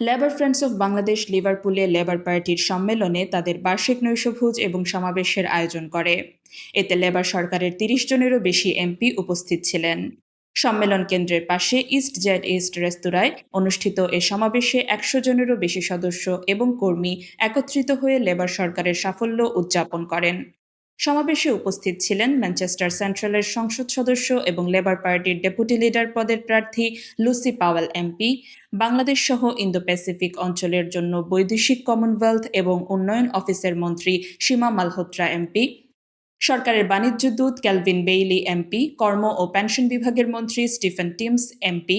Labour friends of Bangladesh লিভারপুলে labour পার্টির সম্মেলনে তাদের বার্ষিক নৈশভোজ এবং সমাবেশের আয়োজন করে। এতে লেবার সরকারের তিরিশ জনেরও বেশি এমপি উপস্থিত ছিলেন। সম্মেলন কেন্দ্রের পাশে ইস্ট জেড ইস্ট রেস্তোরাঁয় অনুষ্ঠিত এ সমাবেশে একশো জনেরও বেশি সদস্য এবং কর্মী একত্রিত হয়ে লেবার সরকারের সাফল্য উদযাপন করেন। সমাবেশে উপস্থিত ছিলেন ম্যানচেস্টার সেন্ট্রালের সংসদ সদস্য এবং লেবার পার্টির ডেপুটি লিডার পদের প্রার্থী লুসি পাওয়েল এমপি, বাংলাদেশ সহ ইন্দো প্যাসিফিক অঞ্চলের জন্য বৈদেশিক কমনওয়েলথ এবং উন্নয়ন অফিসের মন্ত্রী সীমা মালহোত্রা এমপি, সরকারের বাণিজ্য দূত ক্যালভিন বেইলি এমপি, কর্ম ও পেনশন বিভাগের মন্ত্রী Stephen Timms MP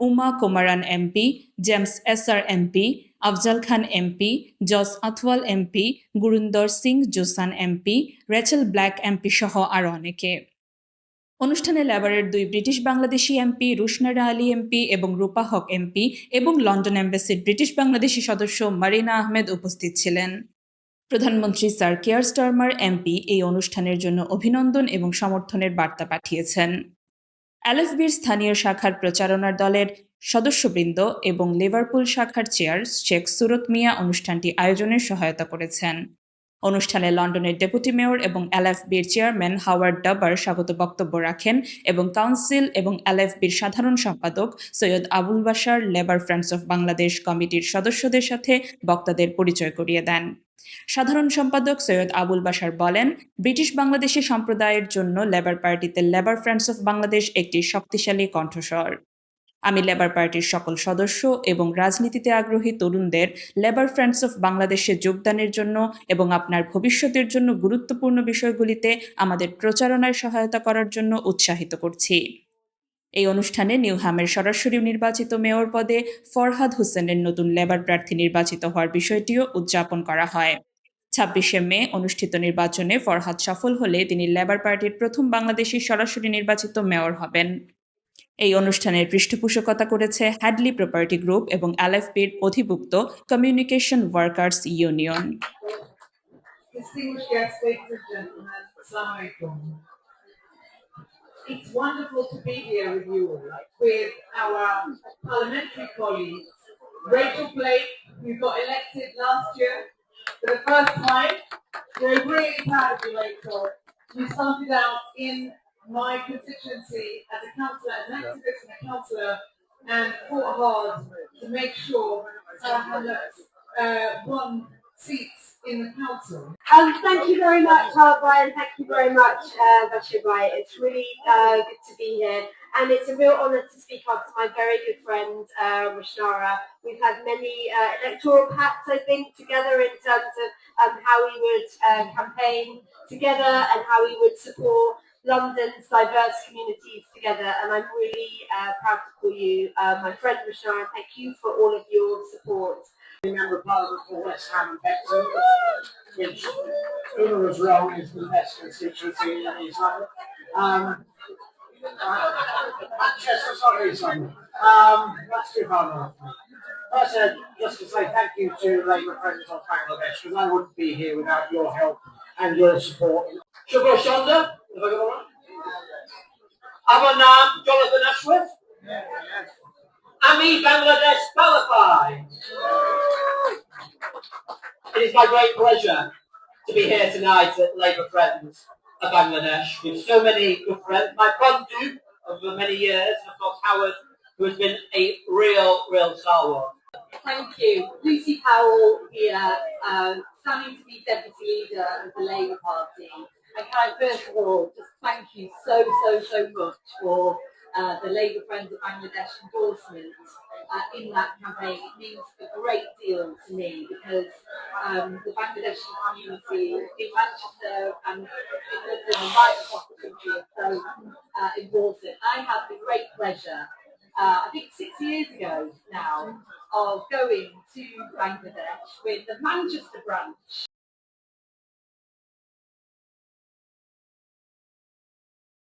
Uma Kumaran MP James Asser MP Afzal Khan MP Jas Athwal MP Gurinder Singh Josan MP Rachel Blake MP সহ আরও অনেকে। অনুষ্ঠানে লেবারের দুই British Bangladeshi MP Rushanara Ali MP এবং রূপা হক এমপি এবং লন্ডন এম্বাসির ব্রিটিশ বাংলাদেশি সদস্য মারিনা আহমেদ উপস্থিত ছিলেন। প্রধানমন্ত্রী স্যার কেয়ার স্টারমার এমপি এই অনুষ্ঠানের জন্য অভিনন্দন এবং সমর্থনের বার্তা পাঠিয়েছেন। অ্যালেফবির স্থানীয় শাখার প্রচারণার দলের সদস্যবৃন্দ এবং লিভারপুল শাখার চেয়ার শেখ সুরত মিয়া অনুষ্ঠানটি আয়োজনের সহায়তা করেছেন। অনুষ্ঠানে লন্ডনের ডেপুটি মেয়র এবং এলএফবির চেয়ারম্যান হাওয়ার্ড ডাবার স্বাগত বক্তব্য রাখেন এবং কাউন্সিল এবং এলএফবির সাধারণ সম্পাদক সৈয়দ আবুল বাসার লেবার ফ্রেন্ডস অফ বাংলাদেশ কমিটির সদস্যদের সাথে বক্তাদের পরিচয় করিয়ে দেন। সাধারণ সম্পাদক সৈয়দ আবুল বাসার বলেন, ব্রিটিশ বাংলাদেশি সম্প্রদায়ের জন্য লেবার পার্টিতে লেবার ফ্রেন্ডস অফ বাংলাদেশ একটি শক্তিশালী কণ্ঠস্বর। আমি লেবার পার্টির সকল সদস্য এবং রাজনীতিতে আগ্রহী তরুণদের লেবার ফ্রেন্ডস অফ বাংলাদেশে যোগদানের জন্য এবং আপনার ভবিষ্যতের জন্য গুরুত্বপূর্ণ বিষয়গুলিতে আমাদের প্রচারণায় সহায়তা করার জন্য উৎসাহিত করছি। এই অনুষ্ঠানে নিউহামের সরাসরি নির্বাচিত মেয়র পদে ফরহাদ হোসেনের নতুন লেবার প্রার্থী নির্বাচিত হওয়ার বিষয়টিও উদযাপন করা হয়। ছাব্বিশে মে অনুষ্ঠিত নির্বাচনে ফরহাদ সফল হলে তিনি লেবার পার্টির প্রথম বাংলাদেশি সরাসরি নির্বাচিত মেয়র হবেন। এই অনুষ্ঠানের পৃষ্ঠপোষকতা করেছে হ্যাডলি প্রপার্টি গ্রুপ এবং এলএফপির অধিভুক্ত communication workers union. It's wonderful to be here with you with our parliamentary colleagues. Rachel Blake, who got elected last year for the first time. We're really proud of you, Rachel. You started out in my constituency as a councillor, as an activist and a councillor, and fought hard to make sure Sarah Hamlet uh, won seats in the council. Um, thank you very much, uh, Brian. Thank you very much, uh, Bashir Bright. It's really uh, good to be here. And it's a real honour to speak up to my very good friend, uh, Rashnara. We've had many uh, electoral pacts, I think, together in terms of um, how we would uh, campaign together and how we would support London's diverse communities together. And I'm really uh, proud to call you uh, my friend, Rashnara. Thank you for all of your support. Member of Parliament for West Ham and Bexon, which Una was wrong is the best constituency in East London. Um, uh, Manchester's not East London. Um, that's too far north. First, uh, just to say thank you to Labour Friends of Bangladesh, because I wouldn't be here without your help and your support. Sugar Shonda, have I got it right? Our name, Jonathan Ashworth. Yes. Ami Bangladesh qualified. It is my great pleasure to be here tonight at Labour Friends of Bangladesh with so many good friends. My Bondu over many years, of course Howard, who has been a real, real stalwart. Thank you. Lucy Powell here, um, standing to be Deputy Leader of the Labour Party. I first of all just thank you so, so, so much for uh, the Labour Friends of Bangladesh endorsement uh, in that campaign. It means a great deal to me because um, the Bangladeshi community in Manchester and in London and right across the country is so uh, important. I had the great pleasure uh, I think six years ago now, of going to Bangladesh with the Manchester branch